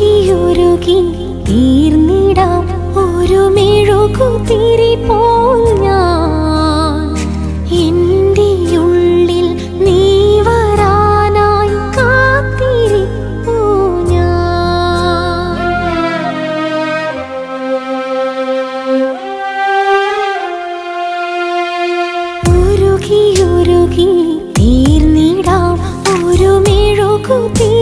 ഉരുകി തീർന്നിടാം. ഒരു മെഴുകുതിരി പോൽ ഞാൻ. എന്റെ ഉള്ളിൽ നീ വരാനായി കാത്തിരിപ്പൂ ഞാൻ. ഉരുകി ഉരുകി തീർന്നിടാം. ഒരു മെഴുകുതിരി പോ